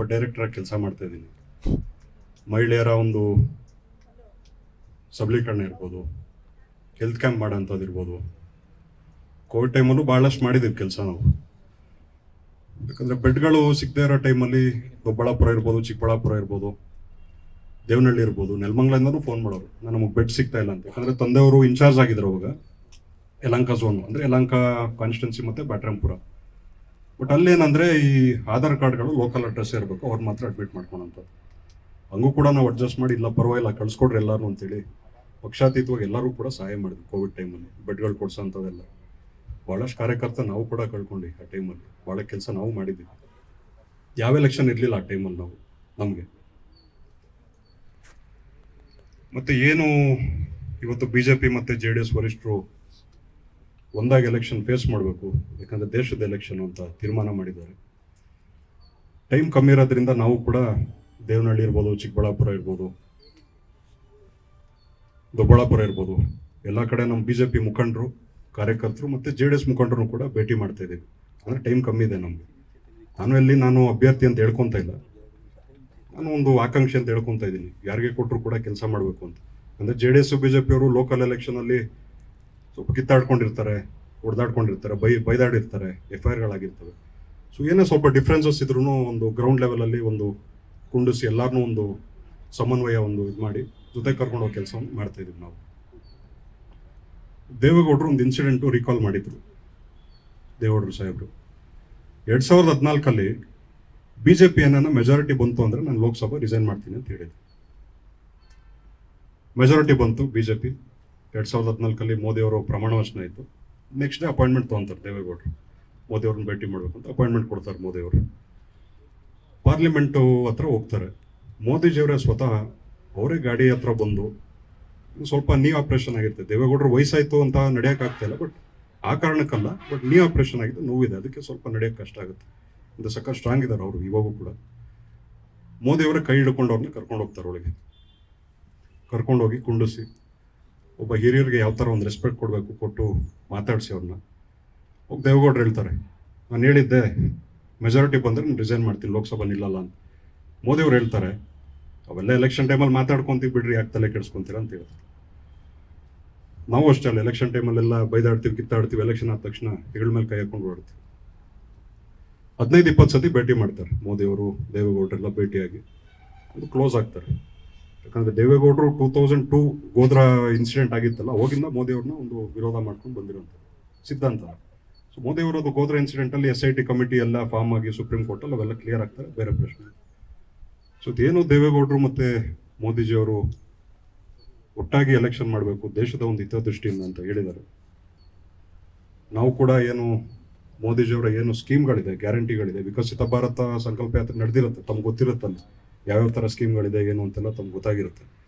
ಒಬ್ಬ ಡೈರೆಕ್ಟರ್ ಕೆಲಸ ಮಾಡ್ತಾ ಇದ್ದೀನಿ. ಮಹಿಳೆಯರ ಒಂದು ಸಬಲೀಕರಣ ಇರ್ಬೋದು ಹೆಲ್ತ್ ಕ್ಯಾಂಪ್ ಮಾಡೋಂಥದ್ದು ಇರ್ಬೋದು. ಕೋವಿಡ್ ಟೈಮಲ್ಲೂ ಭಾಳಷ್ಟು ಮಾಡಿದ್ದೀವಿ ಕೆಲಸ ನಾವು. ಯಾಕಂದರೆ ಬೆಡ್ಗಳು ಸಿಗದೇ ಇರೋ ಟೈಮಲ್ಲಿ ದೊಡ್ಡಬಳ್ಳಾಪುರ ಇರ್ಬೋದು, ಚಿಕ್ಕಬಳ್ಳಾಪುರ ಇರ್ಬೋದು, ದೇವನಹಳ್ಳಿ ಇರ್ಬೋದು ನೆಲಮಂಗ್ಲಿಂದನೂ ಫೋನ್ ಮಾಡೋರು. ನಾನು ನಮಗೆ ಬೆಡ್ ಸಿಗ್ತಾ ಇಲ್ಲ ಅಂತ. ಯಾಕಂದರೆ ತಂದೆಯವರು ಇನ್ಚಾರ್ಜ್ ಆಗಿದ್ರು ಅವಾಗ. ಯಲಂಕ ಝೋನು ಅಂದರೆ ಯಲಂಕ ಕಾನ್ಸ್ಟಿಟ್ಯೂನ್ಸಿ ಮತ್ತು ಬ್ಯಾಟ್ರಾಂಪುರ ಬಟ್ ಅಲ್ಲೇನಂದರೆ ಈ ಆಧಾರ್ ಕಾರ್ಡ್ಗಳು ಲೋಕಲ್ ಅಡ್ರೆಸ್ ಇರಬೇಕು. ಅವ್ರು ಮಾತ್ರ ಅಡ್ಮಿಟ್ ಮಾಡ್ಕೊಳಂಥದ್ದು. ಹಂಗೂ ಕೂಡ ನಾವು ಅಡ್ಜಸ್ಟ್ ಮಾಡಿ, ಇಲ್ಲ ಪರವಾಗಿಲ್ಲ ಕಳ್ಸ್ಕೊಡ್ರಿ ಎಲ್ಲರೂ ಅಂತೇಳಿ ಪಕ್ಷಾತೀತವಾಗಿ ಎಲ್ಲರೂ ಕೂಡ ಸಹಾಯ ಮಾಡಿದ್ವಿ ಕೋವಿಡ್ ಟೈಮಲ್ಲಿ ಬೆಡ್ಗಳು ಕೊಡ್ಸೋಂಥದ್ದೆಲ್ಲ. ಭಾಳಷ್ಟು ಕಾರ್ಯಕರ್ತ ನಾವು ಕೂಡ ಕಳ್ಕೊಂಡ್ವಿ ಆ ಟೈಮಲ್ಲಿ ಭಾಳ ಕೆಲಸ ನಾವು ಮಾಡಿದ್ವಿ. ಯಾವ ಎಲೆಕ್ಷನ್ ಇರಲಿಲ್ಲ ಆ ಟೈಮಲ್ಲಿ ನಾವು, ನಮಗೆ. ಮತ್ತು ಏನು, ಇವತ್ತು ಬಿ ಜೆ ಪಿ ಮತ್ತು ಜೆ ಡಿ ಎಸ್ ವರಿಷ್ಠರು ಒಂದಾಗಿ ಎಲೆಕ್ಷನ್ ಫೇಸ್ ಮಾಡಬೇಕು, ಯಾಕಂದರೆ ದೇಶದ ಎಲೆಕ್ಷನ್ ಅಂತ ತೀರ್ಮಾನ ಮಾಡಿದ್ದಾರೆ. ಟೈಮ್ ಕಮ್ಮಿ ಇರೋದ್ರಿಂದ ನಾವು ಕೂಡ ದೇವನಹಳ್ಳಿ ಇರ್ಬೋದು, ಚಿಕ್ಕಬಳ್ಳಾಪುರ ಇರ್ಬೋದು, ದೊಡ್ಡಬಳ್ಳಾಪುರ ಇರ್ಬೋದು, ಎಲ್ಲ ಕಡೆ ನಮ್ಮ ಬಿ ಜೆ ಪಿ ಮುಖಂಡರು, ಕಾರ್ಯಕರ್ತರು ಮತ್ತು ಜೆ ಡಿ ಎಸ್ ಮುಖಂಡರು ಕೂಡ ಭೇಟಿ ಮಾಡ್ತಾ ಇದ್ದೀವಿ. ಅಂದರೆ ಟೈಮ್ ಕಮ್ಮಿ ಇದೆ ನಮಗೆ. ನಾನು ಎಲ್ಲಿ ನಾನು ಅಭ್ಯರ್ಥಿ ಅಂತ ಹೇಳ್ಕೊತಾ ಇಲ್ಲ. ನಾನು ಒಂದು ಆಕಾಂಕ್ಷೆ ಅಂತ ಹೇಳ್ಕೊತಾ ಇದ್ದೀನಿ. ಯಾರಿಗೆ ಕೊಟ್ಟರು ಕೂಡ ಕೆಲಸ ಮಾಡಬೇಕು ಅಂತ. ಅಂದರೆ J D S B J ಪಿಯವರು ಲೋಕಲ್ ಎಲೆಕ್ಷನಲ್ಲಿ ಸ್ವಲ್ಪ ಕಿತ್ತಾಡ್ಕೊಂಡಿರ್ತಾರೆ, ಹೊಡೆದಾಡ್ಕೊಂಡಿರ್ತಾರೆ, ಬೈ, ಬೈದಾಡಿರ್ತಾರೆ ಎಫ್ ಐ ಆರ್ಗಳಾಗಿರ್ತವೆ ಸೊ ಏನೇ ಸ್ವಲ್ಪ ಡಿಫ್ರೆನ್ಸಸ್ ಇದ್ರೂ ಒಂದು ಗ್ರೌಂಡ್ ಲೆವೆಲಲ್ಲಿ ಒಂದು ಕುಂಡಿಸಿ ಎಲ್ಲರನ್ನೂ ಒಂದು ಸಮನ್ವಯ ಒಂದು ಇದು ಮಾಡಿ ಜೊತೆ ಕರ್ಕೊಂಡು ಹೋಗೋ ಕೆಲಸ ಮಾಡ್ತಾ ಇದೀವಿ ನಾವು. ದೇವೇಗೌಡರು ಒಂದು ಇನ್ಸಿಡೆಂಟು ರಿಕಾಲ್ ಮಾಡಿದ್ರು, ದೇವೇಗೌಡರು ಸಾಹೇಬರು. ಎರಡು ಸಾವಿರದ ಹದಿನಾಲ್ಕಲ್ಲಿ ಬಿ ಜೆ ಪಿ ಮೆಜಾರಿಟಿ ಬಂತು ಅಂದರೆ ನಾನು ಲೋಕಸಭಾ ರಿಸೈನ್ ಮಾಡ್ತೀನಿ ಅಂತ ಹೇಳಿದ್ರು ಮೆಜಾರಿಟಿ ಬಂತು ಬಿ ಜೆ ಪಿ ಎರಡು ಸಾವಿರದ ಹದಿನಾಲ್ಕಲ್ಲಿ ಮೋದಿಯವರು ಪ್ರಮಾಣ ವಚನ ಆಯಿತು ನೆಕ್ಸ್ಟ್ ಡೇ ಅಪಾಯಿಂಟ್ಮೆಂಟ್ ತೊಗೊತಾರೆ ದೇವೇಗೌಡರು. ಮೋದಿಯವ್ರನ್ನ ಭೇಟಿ ಮಾಡಬೇಕು ಅಂತ ಅಪಾಯಿಂಟ್ಮೆಂಟ್ ಕೊಡ್ತಾರೆ ಮೋದಿಯವರು. ಪಾರ್ಲಿಮೆಂಟು ಹತ್ರ ಹೋಗ್ತಾರೆ. ಮೋದಿಜಿಯವರೇ ಸ್ವತಃ ಅವರೇ ಗಾಡಿ ಹತ್ರ ಬಂದು, ಸ್ವಲ್ಪ ನೀ ಆಪ್ರೇಷನ್ ಆಗಿರುತ್ತೆ ದೇವೇಗೌಡರು ವಯಸ್ಸಾಯಿತು ಅಂತ ನಡೆಯೋಕ್ಕಾಗ್ತಾಯಿಲ್ಲ ಬಟ್ ಆ ಕಾರಣಕ್ಕಲ್ಲ ಬಟ್ ನೀ ಆಪ್ರೇಷನ್ ಆಗಿದ್ದು ನೋವಿದೆ. ಅದಕ್ಕೆ ಸ್ವಲ್ಪ ನಡೆಯೋಕ್ಕೆ ಕಷ್ಟ ಆಗುತ್ತೆ. ಇದು ಸಕ್ಕ ಸ್ಟ್ರಾಂಗ್ ಇದ್ದಾರೆ ಅವರು, ಇವಾಗೂ ಕೂಡ. ಮೋದಿಯವರೇ ಕೈ ಹಿಡ್ಕೊಂಡು ಅವ್ರನ್ನ ಕರ್ಕೊಂಡು ಹೋಗ್ತಾರೆ ಒಳಗೆ. ಕರ್ಕೊಂಡೋಗಿ ಕುಂಡಿಸಿ. ಒಬ್ಬ ಹಿರಿಯರಿಗೆ ಯಾವ ಥರ ಒಂದು ರೆಸ್ಪೆಕ್ಟ್ ಕೊಡಬೇಕು ಕೊಟ್ಟು ಮಾತಾಡಿಸಿ ಅವ್ರನ್ನ. ಒಬ್ಬ ದೇವೇಗೌಡರು ಹೇಳ್ತಾರೆ, ನಾನು ಹೇಳಿದ್ದೆ ಮೆಜಾರಿಟಿ ಬಂದರೆ ನಾನು ರಿಸೈನ್ ಮಾಡ್ತೀನಿ, ಲೋಕಸಭಾ ನಿಲ್ಲಲ್ಲ ಅಂತ. ಮೋದಿಯವ್ರು ಹೇಳ್ತಾರೆ, ಅವೆಲ್ಲ ಎಲೆಕ್ಷನ್ ಟೈಮಲ್ಲಿ ಮಾತಾಡ್ಕೊತೀವಿ ಬಿಡ್ರಿ, ಯಾಕೆ ತಲೆ ಕೆಡಿಸ್ಕೊಂತೀರ? ಅಂತ ಹೇಳ್ತಾರೆ. ನಾವು ಅಷ್ಟೇ ಅಲ್ಲ ಎಲೆಕ್ಷನ್ ಟೈಮಲ್ಲೆಲ್ಲ ಬೈದಾಡ್ತೀವಿ, ಕಿತ್ತಾಡ್ತೀವಿ ಎಲೆಕ್ಷನ್ ಆದ ತಕ್ಷಣ ಹೆಗಳ ಮೇಲೆ ಕೈ ಹಾಕೊಂಡು ಓಡ್ತೀವಿ ಹದಿನೈದು, ಇಪ್ಪತ್ತು ಸತಿ ಭೇಟಿ ಮಾಡ್ತಾರೆ ಮೋದಿಯವರು, ದೇವೇಗೌಡರೆಲ್ಲ ಭೇಟಿಯಾಗಿ. ಅದು ಕ್ಲೋಸ್ ಆಗ್ತಾರೆ. ಯಾಕಂದ್ರೆ ದೇವೇಗೌಡರು two thousand two Godhra incident ಆಗಿತ್ತಲ್ಲ, ಅವಾಗಿಂದ ಮೋದಿಯವ್ರನ್ನ ಒಂದು ವಿರೋಧ ಮಾಡ್ಕೊಂಡು ಬಂದಿರೋಂಥ ಸಿದ್ಧಾಂತ. ಸೊ ಮೋದಿಯವರು ಅದು ಗೋದ್ರಾ ಇನ್ಸಿಡೆಂಟಲ್ಲಿ ಎಸ್ ಐ ಟಿ ಕಮಿಟಿ ಎಲ್ಲ ಫಾರ್ಮ್ ಆಗಿ ಸುಪ್ರೀಂ ಕೋರ್ಟಲ್ಲಿ ಅವೆಲ್ಲ ಕ್ಲಿಯರ್ ಆಗ್ತಾರೆ, ಬೇರೆ ಪ್ರಶ್ನೆ ಸೊ ಇದೇನು ದೇವೇಗೌಡರು ಮತ್ತು ಮೋದಿಜಿಯವರು ಒಟ್ಟಾಗಿ ಎಲೆಕ್ಷನ್ ಮಾಡಬೇಕು, ದೇಶದ ಒಂದು ಹಿತದೃಷ್ಟಿಯಿಂದ ಅಂತ ಹೇಳಿದ್ದಾರೆ. ನಾವು ಕೂಡ ಏನು ಮೋದಿಜಿಯವರ ಏನು ಸ್ಕೀಮ್ಗಳಿದೆ ಗ್ಯಾರಂಟಿಗಳಿದೆ ವಿಕಸಿತ ಭಾರತ ಸಂಕಲ್ಪ ಯಾತ್ರೆ ನಡೆದಿರುತ್ತೆ, ತಮ್ಗೆ ಗೊತ್ತಿರುತ್ತಲ್ಲ. ಯಾವ್ಯಾವ ಥರ ಸ್ಕೀಮ್ಗಳಿದೆ ಏನು ಅಂತೆಲ್ಲ ತಮ್ಗೆ ಗೊತ್ತಾಗಿರುತ್ತೆ.